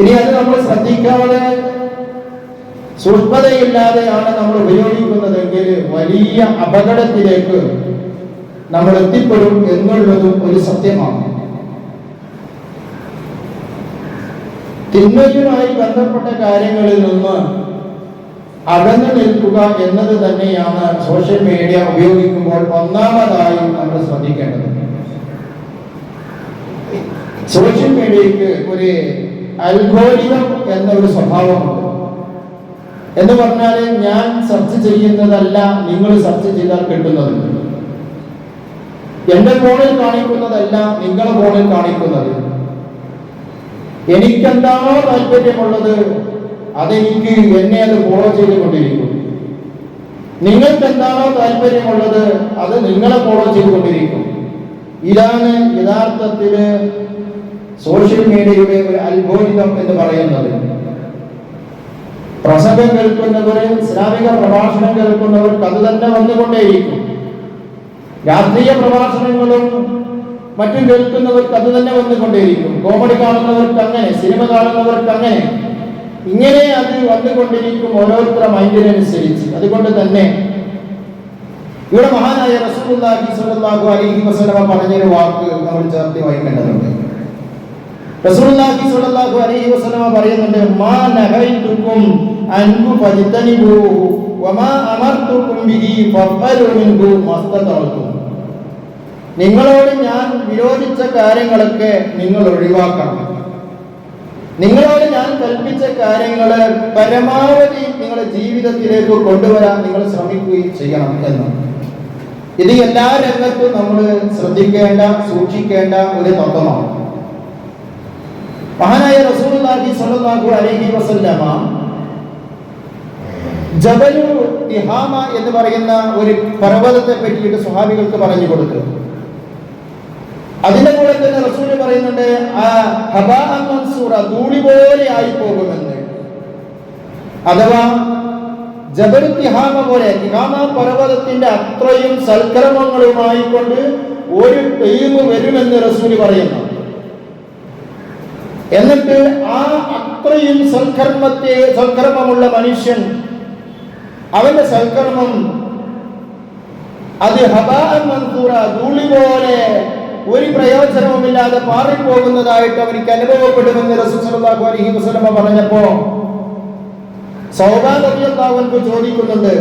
ഇനി അത് നമ്മൾ ശ്രദ്ധിക്കാതെ സൂക്ഷ്മതയില്ലാതെയാണ് നമ്മൾ ഉപയോഗിക്കുന്നതെങ്കിൽ വലിയ അപകടത്തിലേക്ക് നമ്മൾ എത്തിപ്പെടും എന്നുള്ളതും ഒരു സത്യമാണ്. തിന്മയുമായി ബന്ധപ്പെട്ട കാര്യങ്ങളിൽ നിന്ന് അകന്നു നിൽക്കുക എന്നത് തന്നെയാണ് സോഷ്യൽ മീഡിയ ഉപയോഗിക്കുമ്പോൾ ഒന്നാമതായി നമ്മൾ ശ്രദ്ധിക്കേണ്ടത്. സോഷ്യൽ മീഡിയക്ക് ഒരു അൽഗോരിതം എന്നൊരു സ്വഭാവമുണ്ട്. എന്ന് പറഞ്ഞാൽ ഞാൻ സെർച്ച് ചെയ്യുന്നതല്ല നിങ്ങൾ സെർച്ച് ചെയ്താൽ കിട്ടുന്നത്. എന്റെ ഫോണിൽ കാണിക്കുന്നതല്ല നിങ്ങളുടെ ഫോണിൽ കാണിക്കുന്നത്. എനിക്കെന്താണോ താല്പര്യമുള്ളത് അതെനിക്ക് എന്നെ അത് ഫോളോ ചെയ്തുകൊണ്ടിരിക്കും. നിങ്ങൾക്ക് എന്താണോ താല്പര്യമുള്ളത് അത് നിങ്ങളെ ഫോളോ ചെയ്തുകൊണ്ടിരിക്കും. ഇതാണ് യഥാർത്ഥത്തിൽ സോഷ്യൽ മീഡിയയുടെ ഒരു അൽഗോരിതം എന്ന് പറയുന്നത്. പ്രസംഗം കേൾക്കുന്നവർ ഇസ്ലാമിക പ്രഭാഷണം കേൾക്കുന്നവർ അത് തന്നെ വന്നുകൊണ്ടേയിരിക്കും. രാഷ്ട്രീയ പ്രഭാഷണങ്ങളും മറ്റും കേൾക്കുന്നവർക്ക് അത് തന്നെ വന്നുകൊണ്ടേയിരിക്കും. കോമഡി കാണുന്നവർക്ക് അങ്ങനെ സിനിമ കാണുന്നവർക്ക് അങ്ങനെ. ഇങ്ങനെ അത് വന്നുകൊണ്ടിരിക്കും ഓരോരുത്തരുടെ മൈൻഡിനനുസരിച്ച്. അതുകൊണ്ട് തന്നെ ഇവിടെ മഹാനായ റസൂൽ അലൈഹി വസല്ലമ പറഞ്ഞൊരു വാക്ക് നമ്മൾ ചേർത്ത് വായിക്കേണ്ടതുണ്ട്. റസൂലുള്ളാഹി സ്വല്ലല്ലാഹു അലൈഹി പറയുന്നുണ്ട് മാ വമാ ബിഹി നിങ്ങളോട് ഞാൻ വിരോധിച്ച കാര്യങ്ങളൊക്കെ നിങ്ങൾ ഒഴിവാക്കണം. നിങ്ങളോട് ഞാൻ കൽപ്പിച്ച കാര്യങ്ങൾ പരമാവധി നിങ്ങളുടെ ജീവിതത്തിലേക്ക് കൊണ്ടുവരാൻ നിങ്ങൾ ശ്രമിക്കുകയും ചെയ്യണം എന്ന്. ഇത് എല്ലാ രംഗത്തും നമ്മൾ ശ്രദ്ധിക്കേണ്ട സൂക്ഷിക്കേണ്ട ഒരു തത്വമാണ്. മഹാനായ റസൂലുള്ളാഹി സ്വല്ലല്ലാഹു അലൈഹി വസല്ലമ ജബലു ഇഹാമ എന്ന് പറയുന്ന ഒരു പർവതത്തെ പറ്റിയിട്ട് സ്വഹാബികൾക്ക് പറഞ്ഞു കൊടുത്തു. അതിന്റെ കൂടെ തന്നെ റസൂൽ പറയുന്നുണ്ട് ആ ഹബാഅൻ മൻസൂറ ധൂളി പോലെ ആയി പോകുമെന്ന് അഥവാ ജബൽ തിഹാമ പോലെ തിഹാമ പർവതത്തിന്റെ അത്രയും സൽക്രമങ്ങളുമായി കൊണ്ട് ഒരു ടീം വരുമെന്ന് റസൂൽ പറയുന്നു. എന്നിട്ട് ആ അത്രയും സൽക്കർമ്മത്തെ സൽക്കർമ്മമുള്ള മനുഷ്യൻ അവന്റെ സൽക്കർമ്മം അത് ഹബാൻ ധൂളി പോലെ ഒരു പ്രയോജനവുമില്ലാതെ പാറിപ്പോകുന്നതായിട്ട് അവർക്ക് അനുഭവപ്പെടുമെന്ന് റസൂലുള്ളാഹി അലൈഹി വസ്ലമ പറഞ്ഞപ്പോ സൗഭാഗ്യത്താവൻക്ക് ചോദിക്കുന്നുണ്ട്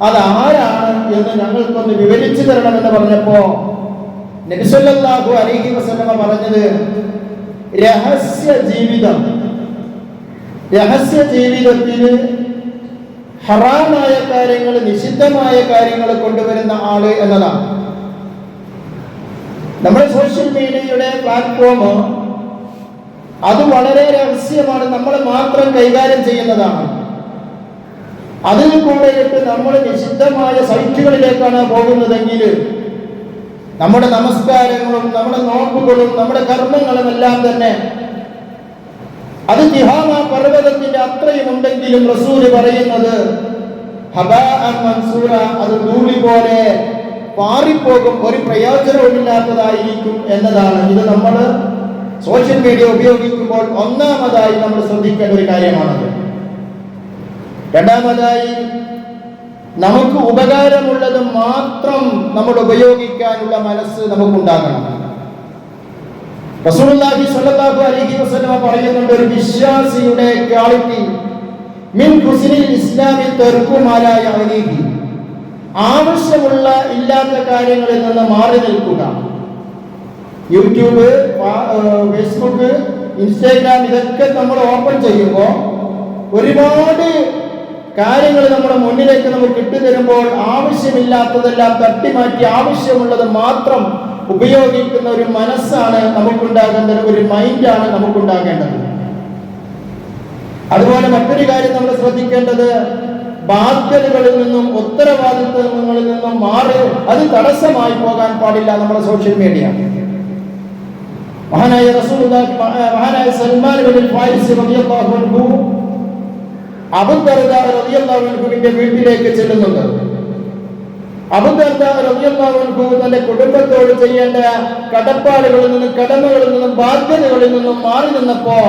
അത് ആരാണ്? എന്ന് ഞങ്ങൾക്കൊന്ന് വിവരിച്ചു തരണമെന്ന് പറഞ്ഞപ്പോ നബിസല്ലാഹു അലൈഹി വസല്ലമ പറഞ്ഞത് രഹസ്യ ജീവിതം. രഹസ്യ ജീവിതത്തിൽ ഹറാമായ കാര്യങ്ങൾ നിഷിദ്ധമായ കാര്യങ്ങൾ കൊണ്ടുവരുന്ന ആൾ എന്നതാണ്. നമ്മുടെ സോഷ്യൽ മീഡിയയുടെ പ്ലാറ്റ്ഫോം അത് വളരെ രഹസ്യമാണ് നമ്മൾ മാത്രം കൈകാര്യം ചെയ്യുന്നതാണ്. അതിൽ കൂടെയിട്ട് നമ്മൾ നിഷിദ്ധമായ സൈറ്റുകളിലേക്കാണ് പോകുന്നതെങ്കിൽ നമ്മുടെ നമസ്കാരങ്ങളും നമ്മുടെ നോമ്പുകളും നമ്മുടെ കർമ്മങ്ങളും എല്ലാം തന്നെ അത് തിഹാമ പർവതത്തിന്റെ അത്രയും ഉണ്ടെങ്കിലും റസൂൽ പറയുന്നത് മൻസൂറ അത് ധൂളി പോലെ പാറിപ്പോകും ഒരു പ്രയോജനവുമില്ലാത്തതായിരിക്കും എന്നതാണ്. ഇത് നമ്മൾ സോഷ്യൽ മീഡിയ ഉപയോഗിക്കുമ്പോൾ ഒന്നാമതായി നമ്മൾ ശ്രദ്ധിക്കേണ്ട ഒരു കാര്യമാണത്. രണ്ടാമതായി നമുക്ക് ഉപകാരമുള്ളത് മാത്രം നമ്മൾ ഉപയോഗിക്കാനുള്ള മനസ്സ് നമുക്കുണ്ടാകണം. റസൂലുള്ളാഹി സ്വല്ലല്ലാഹു അലൈഹി വസല്ലം പറയുന്നുണ്ട് ഒരു വിശ്വാസിയുടെ ക്വാളിറ്റി മിൻ ഹുസ്നിൽ ഇസ്ലാമി തെർക്കുമാലായ അനീഹി ആവശ്യമുള്ള ഇല്ലാത്ത കാര്യങ്ങളിൽ നിന്ന് മാറി നിൽക്കുക. യൂട്യൂബ് ഫേസ്ബുക്ക് ഇൻസ്റ്റാഗ്രാം ഇതൊക്കെ നമ്മൾ ഓപ്പൺ ചെയ്യുമ്പോൾ ഒരുപാട് കാര്യങ്ങൾ നമ്മുടെ മുന്നിലേക്ക് നമുക്ക് ഇട്ടു തരുമ്പോൾ ആവശ്യമില്ലാത്തതെല്ലാം തട്ടിമാറ്റി ആവശ്യമുള്ളത് മാത്രം ഉപയോഗിക്കുന്ന ഒരു മനസ്സാണ് നമുക്കുണ്ടാകേണ്ടത് ഒരു മൈൻഡാണ് നമുക്കുണ്ടാകേണ്ടത്. അതുപോലെ മറ്റൊരു കാര്യം നമ്മൾ ശ്രദ്ധിക്കേണ്ടത് ബാധ്യതകളിൽ നിന്നും ഉത്തരവാദിത്വങ്ങളിൽ നിന്നും മാറി അത് തടസ്സമായി പോകാൻ പാടില്ല നമ്മുടെ സോഷ്യൽ മീഡിയ. മഹാനായ റസൂൽ മഹാനായ സൽമാൻ റളിയല്ലാഹു അൻഹു അബുദർദ റളിയല്ലാഹു അൻഹുവിന്റെ വീട്ടിലേക്ക് ചെല്ലുന്നുണ്ട്. അബുദർദ റളിയല്ലാഹു അൻഹു തന്റെ കുടുംബത്തോട് ചെയ്യേണ്ട കടപ്പാടുകളിൽ നിന്നും കടമകളിൽ നിന്നും ബാധ്യതകളിൽ നിന്നും മാറി നിന്നപ്പോ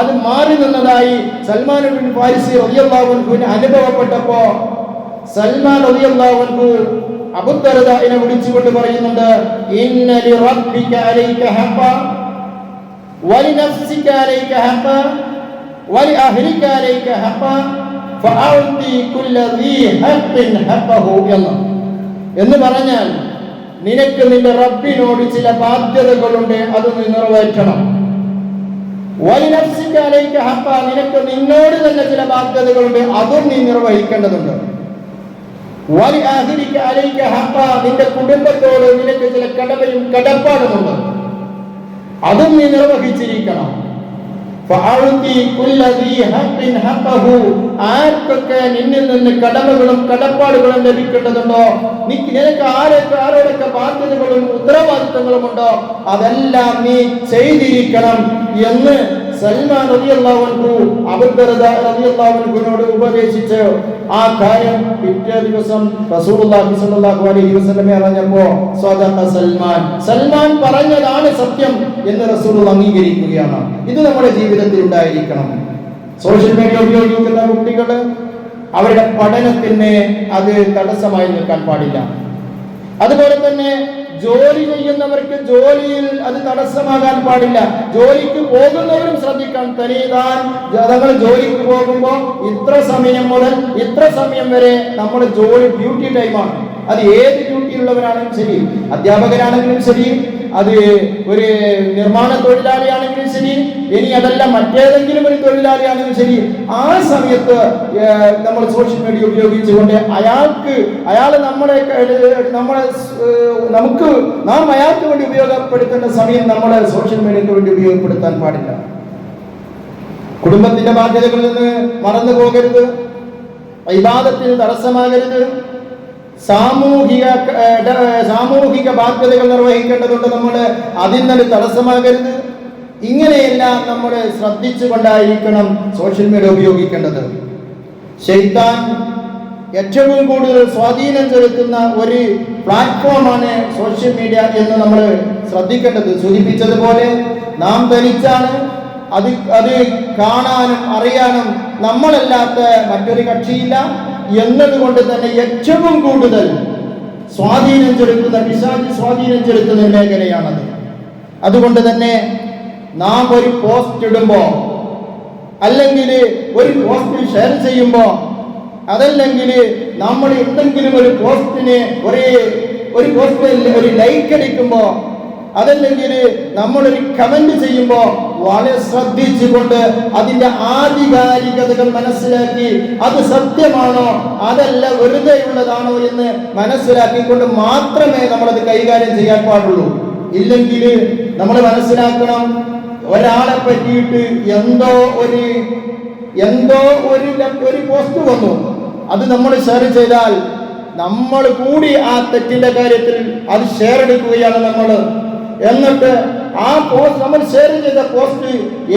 അത് മാറി നിന്നതായി സൽമാൻ ബിൻ ഫാരിസി റളിയല്ലാഹുവിന് അനുഭവപ്പെട്ടപ്പോ സൽമാൻ റളിയല്ലാഹു അബുദ്ദർദാഇനെ വിളിച്ചുകൊണ്ട് പറയുന്നുണ്ട് ഇന്നലി റബ്ബിക അലൈക ഹഖ വലിനഫ്സിക അലൈക ഹഖ വലിഅഹ്ലിക അലൈക ഹഖ ഫഅഉതി കുല്ല ദീ ഹഖിൻ ഹഖഹു എന്ന്. എന്ന് പറഞ്ഞാൽ നിനക്ക് നിന്റെ റബ്ബിനോട് ചില ബാധ്യതകളുണ്ട് അത് നീ നിറവേറ്റണം. വലിനഫ്സിക അലൈക ഹഖ നിനക്ക് നിന്നോട് തന്നെ ചില ബാധ്യതകളുണ്ട് അതും നീ നിർവഹിക്കേണ്ടതുണ്ട്. അലൈക ഹഖ നിന്റെ കുടുംബത്തോട് നിനക്ക് ചില കടമയും കടപ്പാടുമുണ്ട് അതും നീ നിർവഹിച്ചിരിക്കണം. ആർക്കൊക്കെ നിന്നിൽ നിന്ന് കടമകളും കടപ്പാടുകളും ലഭിക്കേണ്ടതുണ്ടോ? നിനക്ക് ആരൊക്കെ ആരോടൊക്കെ ബാധ്യതകളും ഉത്തരവാദിത്തങ്ങളും ഉണ്ടോ അതെല്ലാം നീ ചെയ്തിരിക്കണം എന്ന് സൽമാൻ റളിയല്ലാഹു അൻഹുവിനോട് ഉപദേശിച്ച് ആ കാര്യം പിറ്റേ ദിവസം അറിഞ്ഞപ്പോ സൽമാൻ. സൽമാൻ പറഞ്ഞതാണ് സത്യം എന്ന് റസൂൾ അംഗീകരിക്കുകയാണ്. ഇത് നമ്മുടെ ജീവിതത്തിൽ ഉണ്ടായിരിക്കണം. സോഷ്യൽ മീഡിയ ഉപയോഗിക്കുന്ന കുട്ടികൾ അവരുടെ പഠനത്തിന് അത് തടസ്സമായി നിൽക്കാൻ പാടില്ല. അതുപോലെ തന്നെ ജോലി ചെയ്യുന്നവർക്ക് ജോലിയിൽ അത് തടസ്സമാകാൻ പാടില്ല. ജോലിക്ക് പോകുന്നവരും ശ്രദ്ധിക്കണം. തനിതാൻ നമ്മൾ ജോലിക്ക് പോകുമ്പോൾ ഇത്ര സമയം മുതൽ ഇത്ര സമയം വരെ നമ്മുടെ ജോലി ഡ്യൂട്ടി ടൈമാണ്. അത് ഏത് ഡ്യൂട്ടിയുള്ളവരാണെങ്കിലും ശരി. അധ്യാപകരാണെങ്കിലും ശരി. അത് ഒരു നിർമ്മാണ തൊഴിലാളിയാണെങ്കിലും ശരി. ഇനി അതല്ല മറ്റേതെങ്കിലും ഒരു തൊഴിലാളിയാണെങ്കിലും ശരി. ആ സമയത്ത് നമ്മൾ സോഷ്യൽ മീഡിയ ഉപയോഗിച്ചുകൊണ്ട് അയാൾക്ക് അയാൾ നമ്മളെ നമ്മളെ നമുക്ക് നാം അയാൾക്ക് വേണ്ടി ഉപയോഗപ്പെടുത്തേണ്ട സമയം നമ്മൾ സോഷ്യൽ മീഡിയക്ക് വേണ്ടി ഉപയോഗപ്പെടുത്താൻ പാടില്ല. കുടുംബത്തിന്റെ ബാധ്യതകളിൽ നിന്ന് മറന്നു പോകരുത് വിവാദത്തിന് തടസ്സമാകരുത്. സാമൂഹിക സാമൂഹിക ബാധ്യതകൾ നിർവഹിക്കേണ്ടതുണ്ട് നമ്മൾ അതിൽ നിന്ന് തടസ്സമാകരുത്. ഇങ്ങനെയെല്ലാം നമ്മൾ ശ്രദ്ധിച്ചുകൊണ്ടായിരിക്കണം സോഷ്യൽ മീഡിയ ഉപയോഗിക്കേണ്ടത്. ശൈത്താൻ ഏറ്റവും കൂടുതൽ സ്വാധീനം ചെലുത്തുന്ന ഒരു പ്ലാറ്റ്ഫോമാണ് സോഷ്യൽ മീഡിയ എന്ന് നമ്മൾ ശ്രദ്ധിക്കേണ്ടത്. സൂചിപ്പിച്ചതുപോലെ നാം ധനിച്ചാണ് അത് അത് കാണാനും അറിയാനും നമ്മളല്ലാത്ത മറ്റൊരു കക്ഷിയില്ല. എന്നതുകൊണ്ട് തന്നെ ഏറ്റവും കൂടുതൽ സ്വാധീനം ചെലുത്തുന്ന പിശാചി സ്വാധീനം ചെലുത്തുന്ന മേഖലയാണത്. അതുകൊണ്ട് തന്നെ നാം ഒരു പോസ്റ്റ് ഇടുമ്പോ അല്ലെങ്കിൽ ഒരു പോസ്റ്റ് ഷെയർ ചെയ്യുമ്പോ അതല്ലെങ്കിൽ നമ്മൾ എന്തെങ്കിലും ഒരു പോസ്റ്റിന് ഒരു ഒരു പോസ്റ്റിൽ ഒരു ലൈക്ക് അടിക്കുമ്പോ അതല്ലെങ്കിൽ നമ്മളൊരു കമന്റ് ചെയ്യുമ്പോ വളരെ ശ്രദ്ധിച്ചുകൊണ്ട് അതിന്റെ ആധികാരികതകൾ മനസ്സിലാക്കി അത് സത്യമാണോ അതല്ല വെറുതെ ഉള്ളതാണോ എന്ന് മനസ്സിലാക്കിക്കൊണ്ട് മാത്രമേ നമ്മളത് കൈകാര്യം ചെയ്യാൻ പാടുള്ളൂ. ഇല്ലെങ്കിൽ നമ്മൾ മനസ്സിലാക്കണം ഒരാളെ പറ്റിയിട്ട് എന്തോ ഒരു എന്തോ ഒരു ഒരു പോസ്റ്റ് വന്നു. അത് നമ്മൾ ഷെയർ ചെയ്താൽ നമ്മൾ കൂടി ആ തെറ്റിന്റെ കാര്യത്തിൽ അത് ഷെയർ എടുക്കുകയാണ് നമ്മൾ. എന്നിട്ട് ആ പോസ്റ്റ് നമ്മൾ ഷെയർ ചെയ്ത പോസ്റ്റ്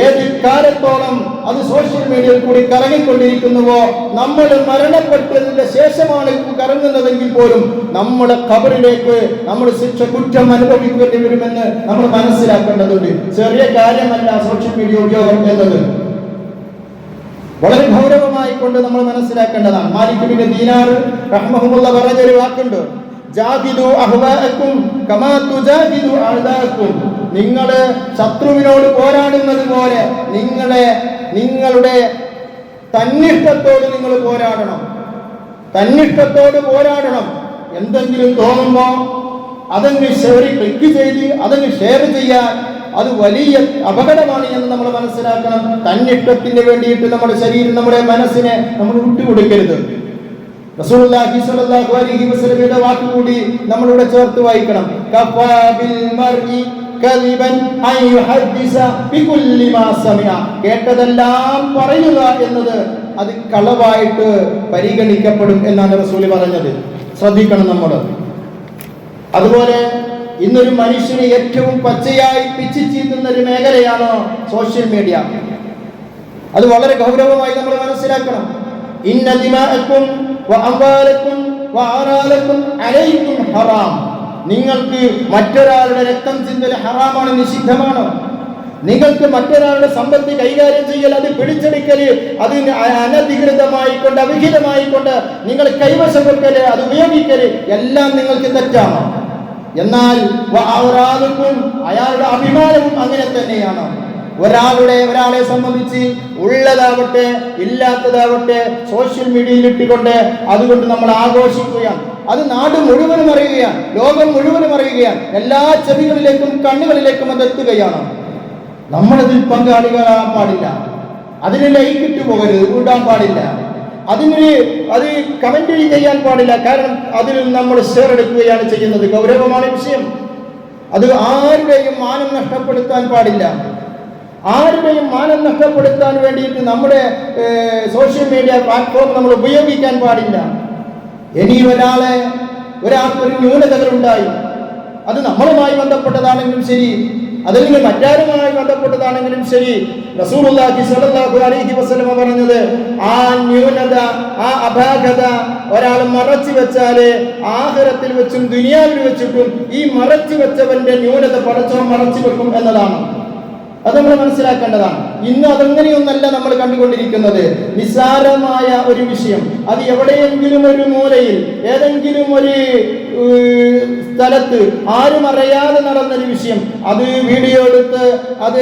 ഏത് കാലത്തോളം അത് സോഷ്യൽ മീഡിയയിൽ കൂടി കറങ്ങിക്കൊണ്ടിരിക്കുന്നുവോ? നമ്മൾ മരണപ്പെട്ടതിന്റെ ശേഷമാണ് കറങ്ങുന്നതെങ്കിൽ പോലും നമ്മുടെ കബറിലേക്ക് നമ്മൾ ശിക്ഷ കുറ്റം അനുഭവിക്കേണ്ടി വരുമെന്ന് നമ്മൾ മനസ്സിലാക്കേണ്ടതുണ്ട്. ചെറിയ കാര്യമല്ല സോഷ്യൽ മീഡിയ ഉപയോഗം എന്നത്. വളരെ ഗൗരവമായി കൊണ്ട് നമ്മൾ മനസ്സിലാക്കേണ്ടതാണ്. മാലിക്കുബിന്റെ ദീനാർ റഹ്മഹുമുള്ള പറഞ്ഞൊരു വാക്കുണ്ട്. നിങ്ങൾ ശത്രുവിനോട് പോരാടുന്നത് പോലെ നിങ്ങളെ നിങ്ങളുടെ തന്നിഷ്ടത്തോട് നിങ്ങൾ പോരാടണം. തന്നിഷ്ടത്തോട് പോരാടണം. എന്തെങ്കിലും തോന്നുമ്പോ അതങ്ങ് ഷെയർ ക്ലിക്ക് ചെയ്ത് അതങ്ങ് ഷെയർ ചെയ്യാൻ അത് വലിയ അപകടമാണ് എന്ന് നമ്മൾ മനസ്സിലാക്കണം. തന്നിഷ്ടത്തിന് വേണ്ടിയിട്ട് നമ്മുടെ ശരീരം നമ്മുടെ മനസ്സിനെ നമ്മൾ വിട്ടുകൊടുക്കരുത്. റസൂലുള്ളാഹി സ്വല്ലല്ലാഹു അലൈഹി വസല്ലമയുടെ നമ്മളിവിടെ ചേർത്ത് വായിക്കണം. മർഇ കലിബൻ കേട്ടതെല്ലാം പറയുക എന്നത് അത് കളവായിട്ട് പരിഗണിക്കപ്പെടും എന്നാണ് റസൂൽ പറഞ്ഞത്. ശ്രദ്ധിക്കണം നമ്മൾ അതുപോലെ ഇന്നൊരു മനുഷ്യനെ ഏറ്റവും പച്ചയായി പിച്ചു ചീത്തുന്ന ഒരു മേഖലയാണ് സോഷ്യൽ മീഡിയ. അത് വളരെ ഗൗരവമായി നമ്മൾ മനസ്സിലാക്കണം. ഇന്ന ദിമാഅക്കും വഅംവാലക്കും വഅറാലക്കും അലൈക്കും ഹറാം നിങ്ങൾക്ക് മറ്റൊരാളുടെ രക്തം ചിന്തൽ ഹറാമാണ് നിഷിദ്ധമാണ്. നിങ്ങൾക്ക് മറ്റൊരാളുടെ സമ്പത്ത് കൈകാര്യം ചെയ്യൽ അത് പിടിച്ചെടുക്കൽ അത് അനധികൃതമായി കൊണ്ട് അവിഹിതമായി കൊണ്ട് നിങ്ങൾ കൈവശം വെക്കൽ അത് ഉപയോഗിക്കൽ എല്ലാം നിങ്ങൾക്ക് തെറ്റാണ്. എന്നാൽ അയാളുടെ അഭിമാനവും അങ്ങനെ തന്നെയാണ്. ഒരാളുടെ ഒരാളെ സംബന്ധിച്ച് ഉള്ളതാവട്ടെ ഇല്ലാത്തതാവട്ടെ സോഷ്യൽ മീഡിയയിൽ ഇട്ടുകൊണ്ട് അതുകൊണ്ട് നമ്മൾ ആഘോഷിക്കുകയാണ്. അത് നാട് മുഴുവനും അറിയുകയാണ് ലോകം മുഴുവനും അറിയുകയാണ്. എല്ലാ ചെവികളിലേക്കും കണ്ണുകളിലേക്കും അത് എത്തുകയാണ്. നമ്മളതിൽ പങ്കാളികളാകാൻ പാടില്ല. അതിന് ലൈക്ക് ഇട്ട് പോകരുത് കൂടാൻ പാടില്ല. അതിന് അത് കമന്റ് ചെയ്യാൻ പാടില്ല. കാരണം അതിൽ നമ്മൾ ഷെയർ എടുക്കുകയാണ് ചെയ്യുന്നത്. ഗൗരവമാണ് വിഷയം. അത് ആരുടെയും മാനം നഷ്ടപ്പെടുത്താൻ പാടില്ല. ആരുടെയും മാനം നഷ്ടപ്പെടുത്താൻ വേണ്ടിയിട്ട് നമ്മുടെ സോഷ്യൽ മീഡിയ പ്ലാറ്റ്ഫോം നമ്മൾ ഉപയോഗിക്കാൻ പാടില്ല. ഇനി ഒരാളെ ന്യൂനതകൾ ഉണ്ടായി അത് നമ്മളുമായി ബന്ധപ്പെട്ടതാണെങ്കിലും ശരി അതല്ലെങ്കിൽ മറ്റാരുമായി ബന്ധപ്പെട്ടതാണെങ്കിലും ശരി. റസൂലുള്ളാഹി സ്വല്ലല്ലാഹു അലൈഹി വസല്ലമ പറഞ്ഞത് ആ ന്യൂനത ആ അപാകത ഒരാൾ മറച്ചു വെച്ചാൽ ആഹാരത്തിൽ വെച്ചും ദുനിയാവിൽ വെച്ചിട്ടും ഈ മറച്ചു വെച്ചവന്റെ ന്യൂനത പടച്ചോ മറച്ചു വെക്കും എന്നതാണ്. അത് നമ്മൾ മനസ്സിലാക്കേണ്ടതാണ്. ഇന്ന് അതങ്ങനെയൊന്നല്ല നമ്മൾ കണ്ടുകൊണ്ടിരിക്കുന്നത്. നിസ്സാരമായ ഒരു വിഷയം. അത് എവിടെയെങ്കിലും ഒരു മൂലയിൽ ഏതെങ്കിലും ഒരു സ്ഥലത്ത് ആരും അറിയാതെ നടന്നൊരു വിഷയം. അത് വീഡിയോ എടുത്ത് അത്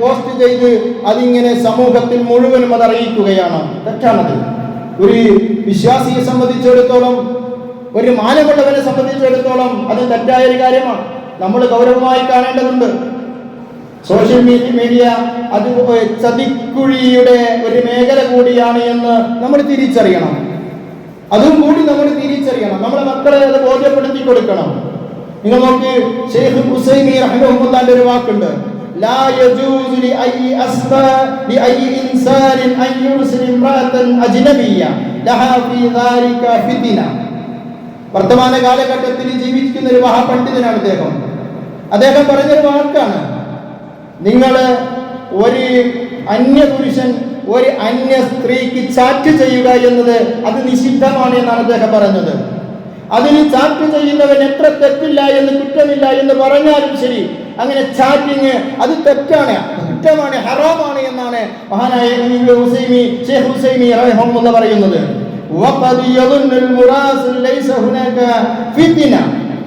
പോസ്റ്റ് ചെയ്ത് അതിങ്ങനെ സമൂഹത്തിൽ മുഴുവനും അത് അറിയിക്കുകയാണ്. തെറ്റാണത്. ഒരു വിശ്വാസിയെ സംബന്ധിച്ചിടത്തോളം ഒരു മാനമുള്ളവനെ സംബന്ധിച്ചിടത്തോളം അത് തെറ്റായ ഒരു കാര്യമാണ്. നമ്മൾ ഗൗരവമായി കാണേണ്ടതുണ്ട്. സോഷ്യൽ മീഡിയ അത് ചതിക്കുഴിയുടെ ഒരു മേഖല കൂടിയാണ് എന്ന് നമ്മൾ തിരിച്ചറിയണം അതും കൂടി നമ്മൾ തിരിച്ചറിയണം നമ്മുടെ മക്കളെ അത് ബോധ്യപ്പെടുത്തി കൊടുക്കണം നിങ്ങൾ നോക്ക് ഷെയ്ഖ് ഹുസൈമി റഹ്മത്തുള്ളാന്റെ ഒരു വാക്കുണ്ട് لا يجوز لأي أسفى لأي إنسان أن يرسل امرأة أجنبية لها في ذلك فتنة വർത്തമാന കാലഘട്ടത്തിൽ ജീവിക്കുന്ന ഒരു മഹാപണ്ഡിതനാണ് അദ്ദേഹം അദ്ദേഹം പറഞ്ഞൊരു വാക്കാണ് നിങ്ങൾ ഒരു അന്യ പുരുഷൻ ഒരു അന്യ സ്ത്രീക്ക് ചാറ്റ് ചെയ്യുക എന്നത് അത് നിഷിദ്ധമാണ് എന്നാണ് അദ്ദേഹം പറഞ്ഞത്. അതിന് ചാറ്റ് ചെയ്യുന്നവൻ എത്ര തെറ്റില്ല എന്ന് കുറ്റമില്ല എന്ന് പറഞ്ഞാലും ശരി അങ്ങനെ ചാറ്റിങ് അത് തെറ്റാണ് കുറ്റമാണ് ഹറാമാണ് എന്നാണ് മഹാനായ ഹുസൈമി ഷെയ്ഖ് ഹുസൈമി റഹ്മുള്ള പറയുന്നത്.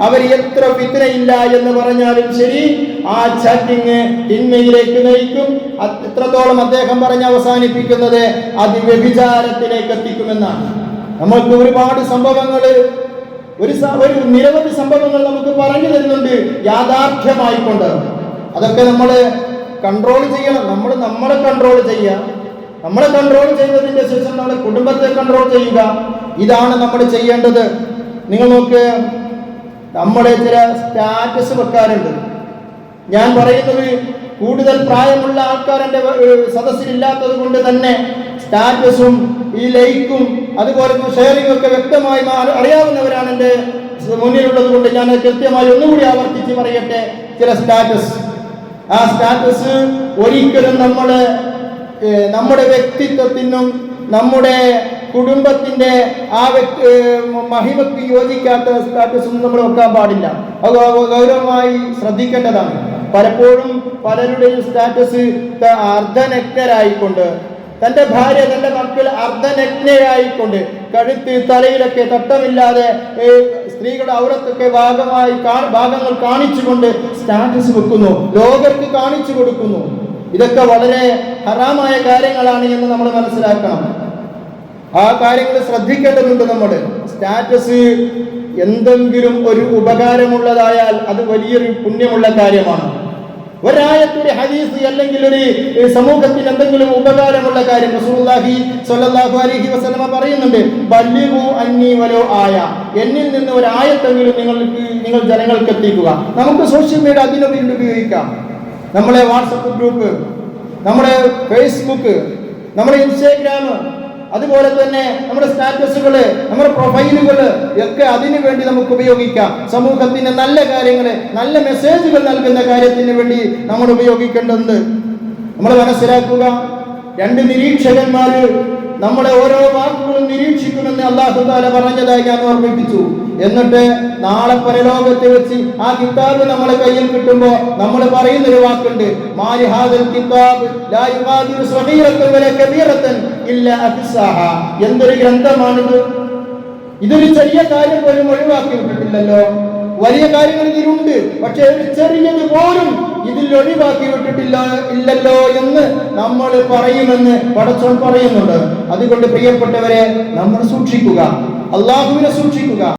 അവർ എത്ര ഫിത്തിനയില്ല എന്ന് പറഞ്ഞാലും ശരി ആ ചാറ്റിങ് തിന്മയിലേക്ക് നയിക്കും. എത്രത്തോളം അദ്ദേഹം പറഞ്ഞ് അവസാനിപ്പിക്കുന്നത് അത് വ്യഭിചാരത്തിലേക്ക് എത്തിക്കുമെന്നാണ്. നമുക്ക് ഒരുപാട് സംഭവങ്ങൾ ഒരു ഒരു നിരവധി സംഭവങ്ങൾ നമുക്ക് പറഞ്ഞു തരുന്നുണ്ട് യാഥാർത്ഥ്യമായിക്കൊണ്ട് അതൊക്കെ നമ്മൾ കൺട്രോൾ ചെയ്യണം. നമ്മൾ നമ്മളെ കൺട്രോൾ ചെയ്യുക. നമ്മളെ കൺട്രോൾ ചെയ്തതിന്റെ ശേഷം നമ്മുടെ കുടുംബത്തെ കൺട്രോൾ ചെയ്യുക. ഇതാണ് നമ്മൾ ചെയ്യേണ്ടത്. നിങ്ങൾ നോക്ക് നമ്മുടെ ചില സ്റ്റാറ്റസ് വെക്കാറുണ്ട് ഞാൻ പറയുന്നത് കൂടുതൽ പ്രായമുള്ള ആൾക്കാർ എന്റെ സദസ്സിലില്ലാത്തത് കൊണ്ട് തന്നെ സ്റ്റാറ്റസും ഈ ലൈക്കും അതുപോലെ ഷെയറിംഗ് ഒക്കെ വ്യക്തമായി അറിയാവുന്നവരാണ് എന്റെ മുന്നിലുള്ളത് കൊണ്ട് ഞാൻ കൃത്യമായി ഒന്നുകൂടി ആവർത്തിച്ച് പറയട്ടെ ചില സ്റ്റാറ്റസ് ആ സ്റ്റാറ്റസ് ഒരിക്കലും നമ്മൾ നമ്മുടെ വ്യക്തിത്വത്തിനും നമ്മുടെ കുടുംബത്തിന്റെ ആ വ്യക്തി മഹിമക്ക് യോജിക്കാത്ത സ്റ്റാറ്റസ് നമ്മൾ വെക്കാൻ പാടില്ല. അത് ഗൗരവമായി ശ്രദ്ധിക്കേണ്ടതാണ്. പലപ്പോഴും പലരുടെയും സ്റ്റാറ്റസ് അർദ്ധനഗ്നരായിക്കൊണ്ട് തന്റെ ഭാര്യ തന്റെ മക്കൾ അർദ്ധനഗ്നയായിക്കൊണ്ട് കഴുത്ത് തലയിലൊക്കെ തട്ടമില്ലാതെ സ്ത്രീകളുടെ ഔരത്തൊക്കെ ഭാഗമായി ഭാഗങ്ങൾ കാണിച്ചുകൊണ്ട് സ്റ്റാറ്റസ് വെക്കുന്നു. ലോകർക്ക് കാണിച്ചു കൊടുക്കുന്നു. ഇതൊക്കെ വളരെ ഹറാമായ കാര്യങ്ങളാണ് എന്ന് നമ്മൾ മനസ്സിലാക്കണം. ആ കാര്യങ്ങൾ ശ്രദ്ധിക്കേണ്ടതുണ്ട് നമ്മൾ. സ്റ്റാറ്റസ് എന്തെങ്കിലും ഒരു ഉപകാരമുള്ളതായാൽ അത് വലിയൊരു പുണ്യമുള്ള കാര്യമാണ്. ഒരായത്തൊരു ഹദീസ് അല്ലെങ്കിൽ ഒരു സമൂഹത്തിന് എന്തെങ്കിലും ഉപകാരമുള്ള കാര്യം റസൂലുള്ളാഹി സ്വല്ലല്ലാഹു അലൈഹി വസല്ലമ പറയുന്നുണ്ട്. ബല്ലിഗു അന്നി വലോ ആയ. എന്നിൽ നിന്ന് ഒരു ആയത്തെങ്കിലും നിങ്ങൾക്ക് നിങ്ങൾ ജനങ്ങൾക്ക് എത്തിക്കുക. നമുക്ക് സോഷ്യൽ മീഡിയ അതിനുവേണ്ടി ഉപയോഗിക്കാം. നമ്മളെ വാട്സപ്പ് ഗ്രൂപ്പ് നമ്മുടെ ഫേസ്ബുക്ക് നമ്മുടെ ഇൻസ്റ്റാഗ്രാം അതുപോലെ തന്നെ നമ്മുടെ സ്റ്റാറ്റസുകൾ നമ്മുടെ പ്രൊഫൈലുകൾ ഒക്കെ അതിനു വേണ്ടി നമുക്ക് ഉപയോഗിക്കാം. സമൂഹത്തിന് നല്ല കാര്യങ്ങൾ നല്ല മെസ്സേജുകൾ നൽകുന്ന കാര്യത്തിന് വേണ്ടി നമ്മൾ ഉപയോഗിക്കേണ്ടതുണ്ട്. നമ്മൾ മനസ്സിലാക്കുക രണ്ട് നിരീക്ഷകന്മാർ നമ്മുടെ ഓരോ വാക്കുകളും നിരീക്ഷിക്കുമെന്ന് അള്ളാഹു താല പറഞ്ഞതായി ഞാൻ ഓർമ്മിപ്പിച്ചു. എന്നിട്ട് നാളെ പരലോകത്ത് വെച്ച് ആ കിതാബ് നമ്മളെ കയ്യിൽ കിട്ടുമ്പോൾ നമ്മൾ പറയുന്ന ഒരു വാക്കുണ്ട് എന്തൊരു ഗ്രന്ഥമാണിത്? ഇതൊരു ചെറിയ കാര്യം പോലും ഒഴിവാക്കി വിട്ടിട്ടില്ലല്ലോ വലിയ കാര്യങ്ങൾ ഇതിലുണ്ട്. പക്ഷെ ഒരു ചെറിയത് പോലും ഇതിൽ ഒഴിവാക്കി വിട്ടിട്ടില്ല ഇല്ലല്ലോ എന്ന് നമ്മൾ പറയുമെന്ന് പടച്ചോൻ പറയുന്നുണ്ട്. അതുകൊണ്ട് പ്രിയപ്പെട്ടവരെ നമ്മൾ സൂക്ഷിക്കുക. അള്ളാഹുവിനെ സൂക്ഷിക്കുക.